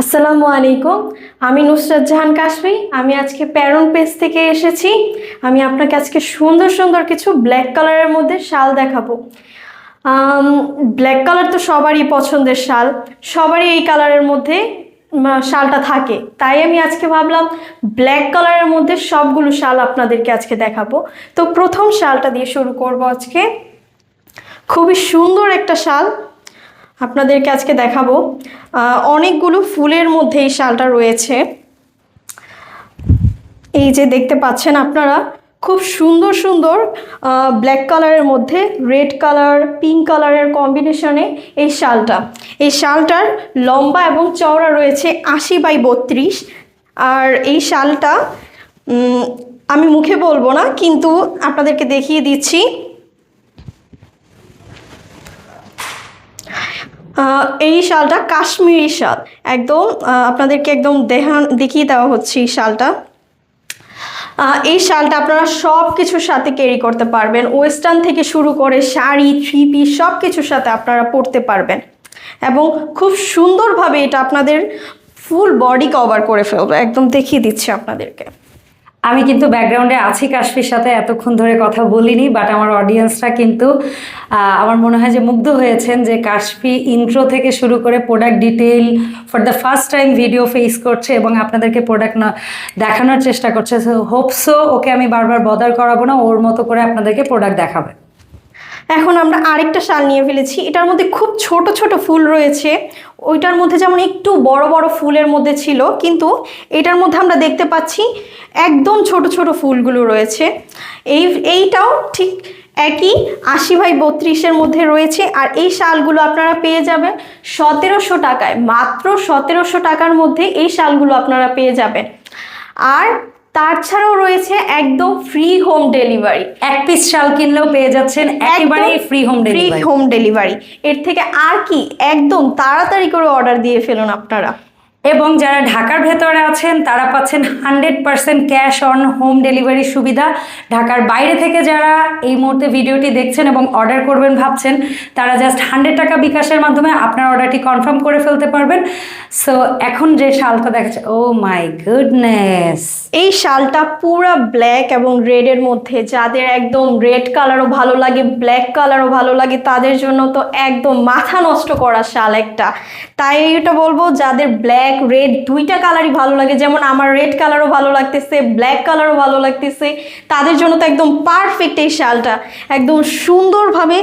আসসালামু আলাইকুম। আমি নুসরাত জাহান কাশমি আমি আজকে প্যারন পেজ থেকে এসেছি। আমি আপনাকে আজকে সুন্দর সুন্দর কিছু ব্ল্যাক কালারের মধ্যে শাল দেখাবো। ব্ল্যাক কালার তো সবারই পছন্দের শাল। সবারই এই কালারের মধ্যে শালটা থাকে। তাই আমি আজকে ভাবলাম, ব্ল্যাক কালারের মধ্যে সবগুলো শাল আপনাদেরকে আজকে দেখাবো। তো প্রথম শালটা দিয়ে শুরু করব আজকে। খুবই সুন্দর একটা শাল। আপনাদেরকে আজকে দেখাবো। অনেকগুলো ফুলের মধ্যে এই শালটা রয়েছে। এই যে দেখতে পাচ্ছেন আপনারা, খুব সুন্দর সুন্দর ব্ল্যাক কালারের মধ্যে রেড কালার পিঙ্ক কালারের কম্বিনেশনে এই শালটা। এই শালটার লম্বা এবং চওড়া রয়েছে আশি বাই বত্রিশ। আর এই শালটা আমি মুখে বলব না, কিন্তু আপনাদেরকে দেখিয়ে দিচ্ছি। এই শালটা কাশ্মীরি শাল। একদম আপনাদেরকে একদম দেখান, দেখিয়ে দেওয়া হচ্ছে এই শালটা। এই শালটা আপনারা সব কিছুর সাথে ক্যারি করতে পারবেন। ওয়েস্টার্ন থেকে শুরু করে শাড়ি থ্রি পিস সব কিছুর সাথে আপনারা পরতে পারবেন। এবং খুব সুন্দরভাবে এটা আপনাদের ফুল বডি কভার করে ফেলবে। একদম দেখিয়ে দিচ্ছে আপনাদেরকে। আমি কিন্তু ব্যাকগ্রাউন্ডে আছি কাশফির সাথে, এতক্ষণ ধরে কথা বলিনি বাট আমার অডিয়েন্সরা কিন্তু আমার মনে হয় যে মুগ্ধ হয়েছেন যে কাশফি ইন্ট্রো থেকে শুরু করে product detail for the first time video face করছে এবং আপনাদেরকে প্রোডাক্ট দেখানোর চেষ্টা করছে। হোপসো ওকে আমি বারবার বদার করাবো না, ওর মতো করে আপনাদেরকে প্রোডাক্ট দেখাবে। এখন আমরা আরেকটা শাল নিয়ে ফেলেছি। এটার মধ্যে খুব ছোট ছোট ফুল রয়েছে। ওইটার মধ্যে যেমন একটু বড় বড় ফুলের মধ্যে ছিল, কিন্তু এটার মধ্যে আমরা দেখতে পাচ্ছি একদম ছোট ছোট ফুলগুলো রয়েছে। এই, এইটাও ঠিক একই আশি বাই বত্রিশের মধ্যে রয়েছে। আর এই শালগুলো আপনারা পেয়ে যাবেন সতেরোশো টাকায়। মাত্র সতেরোশো টাকার মধ্যে এই শালগুলো আপনারা পেয়ে যাবেন। আর তার ছাড়াও রয়েছে একদম ফ্রি হোম ডেলিভারি এক পিস শাল কিনলেও পেয়ে যাচ্ছেন একেবারে free home free delivery home delivery এর থেকে আর কি একদম তাড়াতাড়ি করে অর্ডার দিয়ে ফেলুন আপনারা। এবং যারা ঢাকার ভেতরে আছেন, তারা পাচ্ছেন hundred percent cash on home delivery সুবিধা। ঢাকার বাইরে থেকে যারা এই মুহূর্তে ভিডিওটি দেখছেন এবং অর্ডার করবেন ভাবছেন, তারা জাস্ট হান্ড্রেড টাকা বিকাশের মাধ্যমে আপনার অর্ডারটি কনফার্ম করে ফেলতে পারবেন। সো, এখন যে শালটা দেখাচ্ছে, ও মাই গুডনেস। এই শালটা পুরো ব্ল্যাক এবং রেডের মধ্যে, যাদের একদম রেড কালারও ভালো লাগে, ব্ল্যাক কালারও ভালো লাগে, তাদের জন্য তো একদম মাথা নষ্ট করা শাল একটা। তাই এটা বলব, যাদের ব্ল্যাক রেড দুইটা কালারই ভালো লাগে। যেমন আমার রেড কালারও ভালো লাগতেছে ব্ল্যাক কালারও ভালো লাগতেছে। তাদের জন্য তো একদম পারফেক্ট এই শালটা। একদম সুন্দরভাবে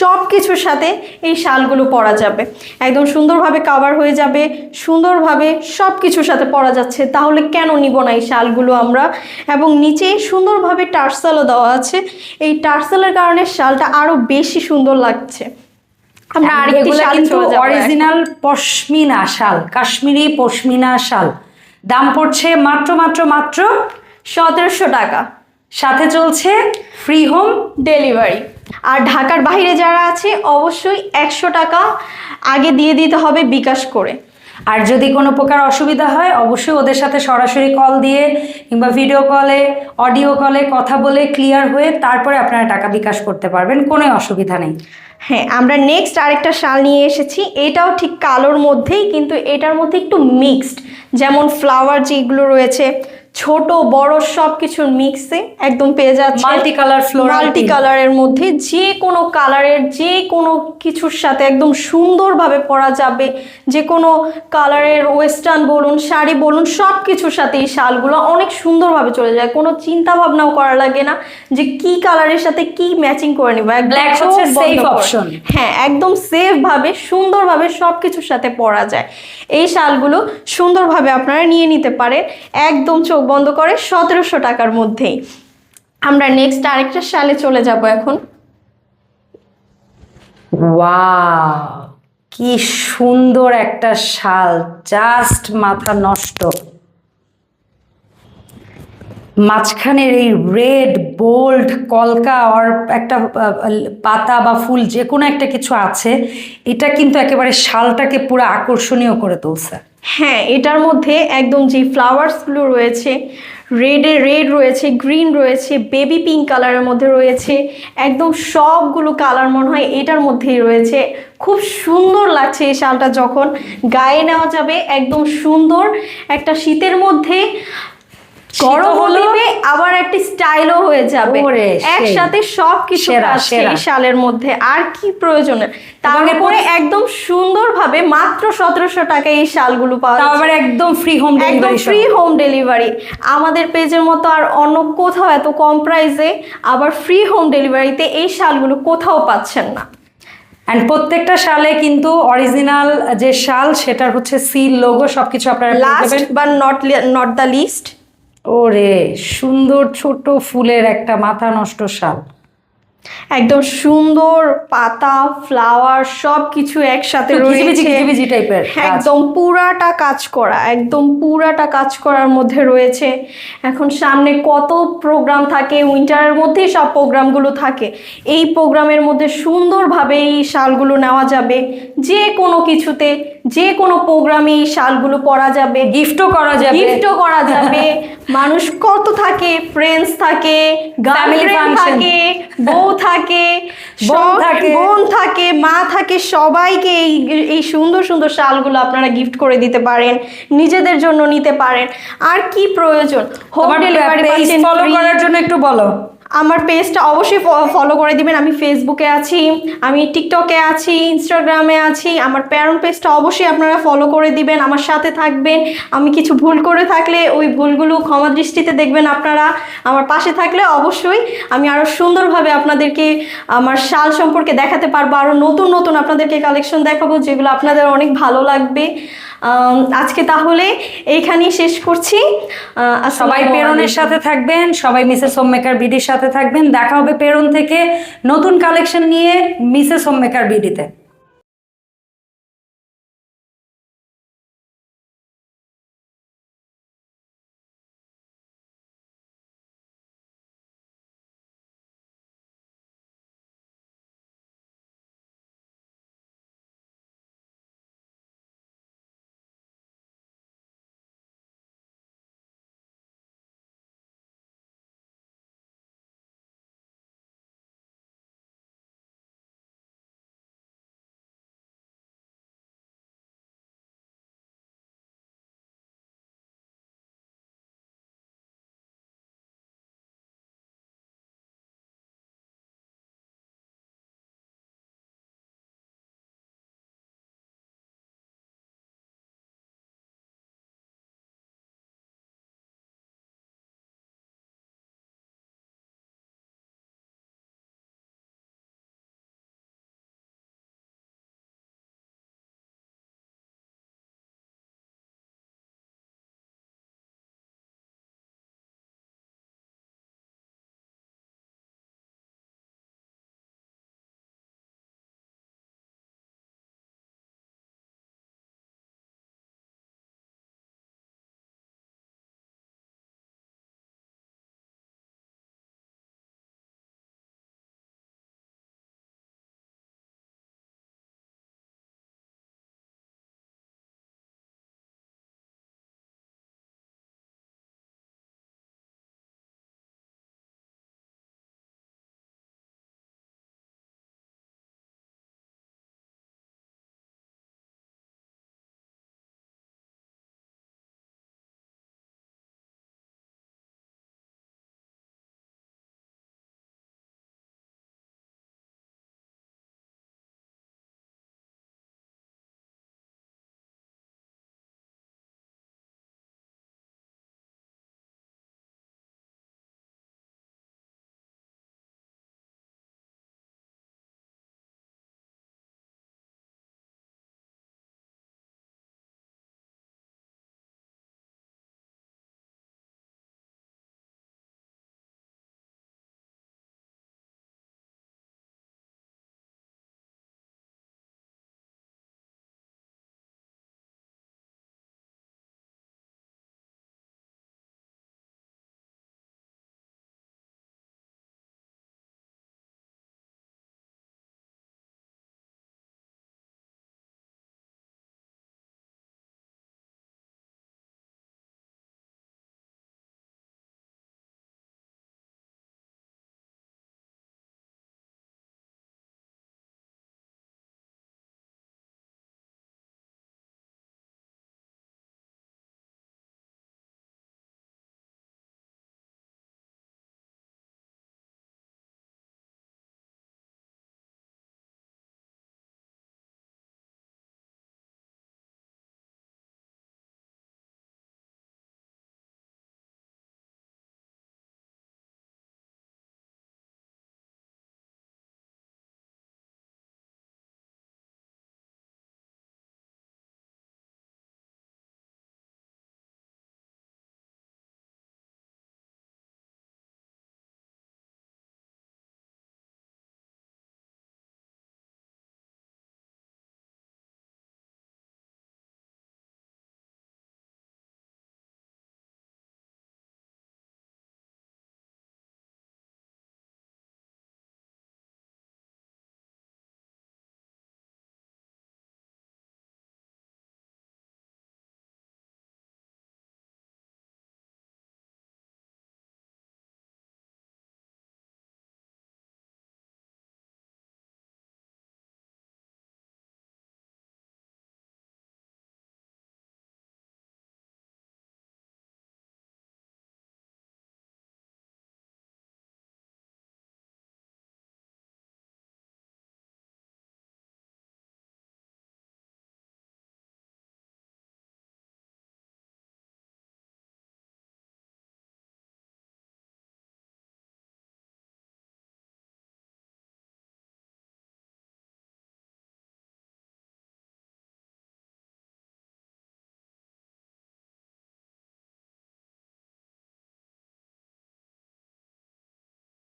সব কিছুর সাথে এই শালগুলো পরা যাবে। একদম সুন্দরভাবে কাভার হয়ে যাবে, সুন্দরভাবে সব কিছুর সাথে পরা যাচ্ছে। তাহলে কেন নিব না এই শালগুলো আমরা? এবং নিচে সুন্দরভাবে টার্সেলও দেওয়া আছে। এই টার্সেলের কারণে শালটা আরও বেশি সুন্দর লাগছে। আমরা আরেকটি এগুলো শাল কিন্তু। অরিজিনাল পশমিনা শাল কাশ্মীরি পশমিনা শাল। দাম পড়ছে মাত্র মাত্র মাত্র সতেরোশো টাকা। সাথে চলছে ফ্রি হোম ডেলিভারি আর ঢাকার বাইরে যারা আছে অবশ্যই একশো টাকা আগে দিয়ে দিতে হবে বিকাশ করে। আর যদি কোনো প্রকার অসুবিধা হয় অবশ্যই ওদের সাথে সরাসরি কল দিয়ে কিংবা ভিডিও কলে অডিও কলে কথা বলে ক্লিয়ার হয়ে তারপরে আপনারা টাকা বিকাশ করতে পারবেন কোনো অসুবিধা নেই। হ্যাঁ আমরা নেক্সট আরেকটা শাল নিয়ে এসেছি। এটাও ঠিক কালোর মধ্যেই, কিন্তু এটার মধ্যে একটু মিক্সড যেমন ফ্লাওয়ার যেগুলো রয়েছে ছোট বড় সব কিছুর মিক্সে একদম পেয়ে যাচ্ছে। মাল্টি কালার ফ্লোরাল মাল্টি কালারের মধ্যে যে কোনো কালারের যে কোনো কিছুর সাথে একদম সুন্দরভাবে পরা যাবে। যে কোনো কালারের ওয়েস্টার্ন বলুন শাড়ি বলুন সব কিছুর সাথে এই শালগুলো অনেক সুন্দরভাবে চলে যায়। কোনো চিন্তা ভাবনাও করা লাগে না যে কি কালারের সাথে কি ম্যাচিং করে নিব। ব্ল্যাক হচ্ছে করে। option। হ্যাঁ একদম সেফভাবে সুন্দরভাবে সব কিছুর সাথে পরা যায়। এই শালগুলো সুন্দরভাবে আপনারা নিয়ে নিতে পারেন। একদম চোখ বন্ধ করে সতেরোশো টাকার মধ্যেই। আমরা নেক্সট আরেকটা শালে চলে যাব এখন। ওয়াও কি সুন্দর একটা শাল জাস্ট মাথা নষ্ট। মাঝখানের এই রেড বোল্ড কলকা আর একটা পাতা বা ফুল যে কোনো একটা কিছু আছে, এটা কিন্তু একেবারে শালটাকে পুরো আকর্ষণীয় করে তুলছে। হ্যাঁ এটার মধ্যে একদম যে ফ্লাওয়ার্সগুলো রয়েছে রেডে রেড রয়েছে গ্রিন রয়েছে বেবি পিঙ্ক কালারের মধ্যে রয়েছে, একদম সবগুলো কালার মনে হয় এটার মধ্যেই রয়েছে। খুব সুন্দর লাগছে এই শালটা যখন। গায়ে নেওয়া যাবে একদম সুন্দর একটা শীতের মধ্যে। গরম। হলে? আবার একটা স্টাইলও হয়ে যাবে। একসাথে সব কিছু। এই শালের মধ্যে আর কি প্রয়োজন। তারপরে একদম সুন্দরভাবে মাত্র সতেরোশো টাকায় এই শালগুলো পাওয়া আবার একদম ফ্রি হোম একদম ফ্রি হোম ডেলিভারি আমাদের পেজের মতো আর অন্য কোথাও এত কম প্রাইসে আবার ফ্রি হোম ডেলিভারিতে এই শালগুলো কোথাও পাচ্ছেন না। অ্যান্ড প্রত্যেকটা শালে কিন্তু অরিজিনাল যে শাল সেটার হচ্ছে সিল লোগো সবকিছু আপনারা লাস্ট বা নট নট দ্য লিস্ট ওরে সুন্দর ছোট ফুলের একটা মাথা নষ্ট শাল। একদম সুন্দর পাতা ফ্লাওয়ার সব কিছু একসাথে রয়েছে। টাইপের একদম পুরাটা কাজ করা একদম পুরাটা কাজ করার মধ্যে রয়েছে। এখন সামনে কত প্রোগ্রাম থাকে উইন্টারের মধ্যেই সব প্রোগ্রামগুলো থাকে। এই প্রোগ্রামের মধ্যে সুন্দরভাবে এই শালগুলো নেওয়া যাবে। যে কোনো কিছুতে যে কোনো প্রোগ্রামে এই শালগুলো পরা যাবে গিফটও করা যাবে। গিফটও করা যাবে। মানুষ কত থাকে ফ্রেন্ডস থাকে গার্লফ্রেন্ড থাকে বউ থাকে বোন থাকে। মা থাকে সবাইকে এই এই সুন্দর সুন্দর শালগুলো আপনারা গিফট করে দিতে পারেন নিজেদের জন্য নিতে পারেন। আর কি প্রয়োজন? হোম ডেলিভারি ফলো করার জন্য একটু বলো। আমার পেজটা অবশ্যই ফলো করে দিবেন। আমি ফেসবুকে আছি আমি টিকটকে আছি ইনস্টাগ্রামে আছি। আমার প্যারন পেজটা অবশ্যই আপনারা ফলো করে দিবেন আমার সাথে থাকবেন। আমি কিছু ভুল করে থাকলে ওই ভুলগুলো ক্ষমা দৃষ্টিতে দেখবেন আপনারা। আমার পাশে থাকলে অবশ্যই আমি আরও সুন্দরভাবে আপনাদেরকে আমার শাল সম্পর্কে দেখাতে পারব আরও নতুন নতুন আপনাদেরকে কালেকশন দেখাবো যেগুলো আপনাদের অনেক ভালো লাগবে। আজকে তাহলে এইখানেই শেষ করছি। সবাই প্রেরণের সাথে থাকবেন সবাই মিসেস হোমমেকার বিডির সাথে থাকবেন। দেখা হবে পেরন থেকে নতুন কালেকশন নিয়ে মিসেস হোমমেকার বিডিতে